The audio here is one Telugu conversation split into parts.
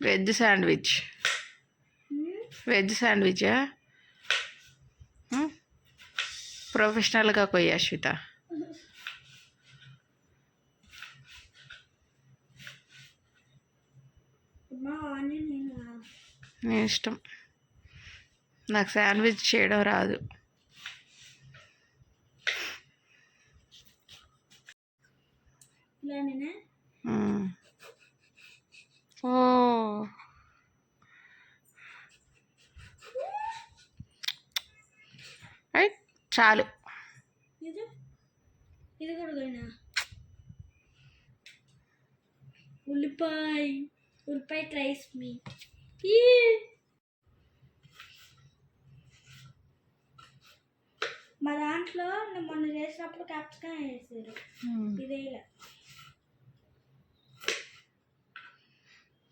Veg sandwich. వెజ్ శాండ్విచా? ప్రొఫెషనల్గా కొయ్యి అశ్విత. నేను? ఇష్టం. నాకు శాండ్విచ్ చేయడం రాదు ఇలా నేనే మ్మ్. ఓ రైట్ చాలు. ఇది ఇది కూడా ఉల్లిపాయ ఉల్లిపాయ క్రైస్ మీ. మా దాంట్లో నేను మొన్న చేసినప్పుడు క్యాప్సికం వేసారు. ఇదేలా.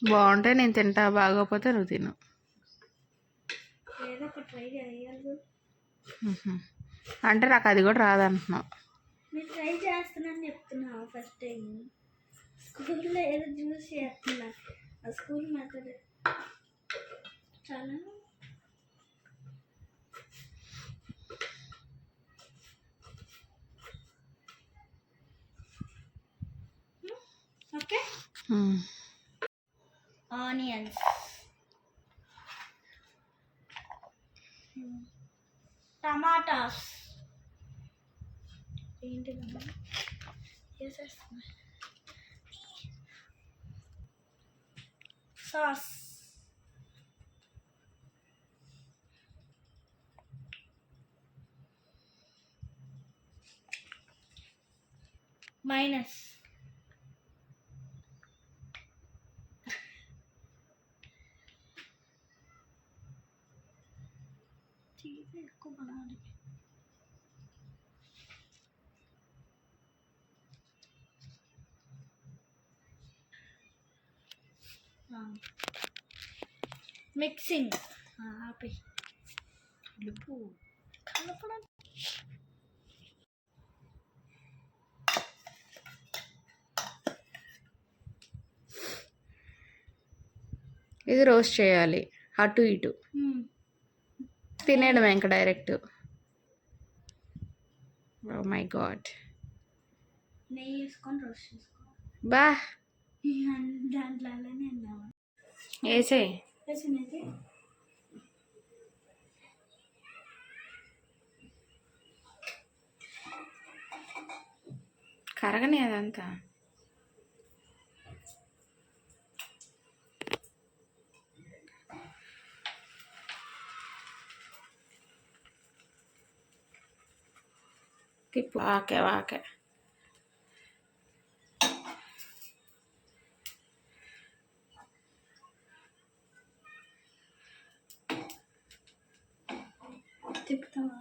బాగుంటే నేను తింటా బాగోకపోతే నువ్వు తిను. అంటే నాకు అది కూడా రాదంటున్నావు. నేను ట్రై చేస్తున్నాను చెప్తున్నా ఫస్ట్ టైం స్కూల్లో ఏదో జ్యూస్ చేస్తున్నా. ఆ స్కూల్ మెథడ్ చాలా. ఓకే. ఆనియన్స్ టమాటాస్ వేసేస్తున్నా సాస్ మైనస్ ఎక్కువ పడాలి మిక్సింగ్ ఆపి. కలుపు కలపడం. ఇది రోస్ట్ చేయాలి. అటు ఇటు. తినేయడం ఇంకా డైరెక్ట్. Oh my God. బా. వేసే. కరగని అదంతా. తిప్పు వాకే వాకే తిప్పుతావా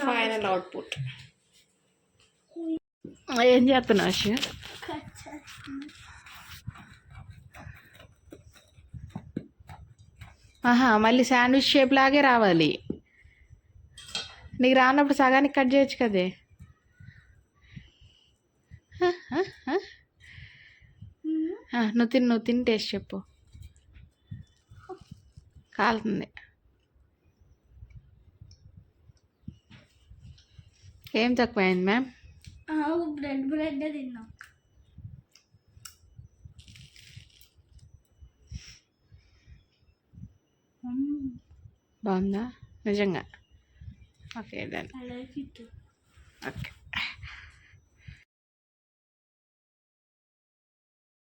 ఫైనల్ అవుట్పుట్ ఏం చేస్తున్నావు ఆహా మళ్ళీ శాండ్విచ్ షేప్ లాగే రావాలి. నీకు రానప్పుడు సగానికి కట్ చేయొచ్చు కదే. నువ్వు తిని నువ్వు తిని టేస్ట్ చెప్పు. కాలుతుంది. ఏం తక్కువైంది మ్యామ్? బ్రెడ్ బ్రెడ్ తిన్నాం. బాగుందా? నిజంగా. Okay it okay.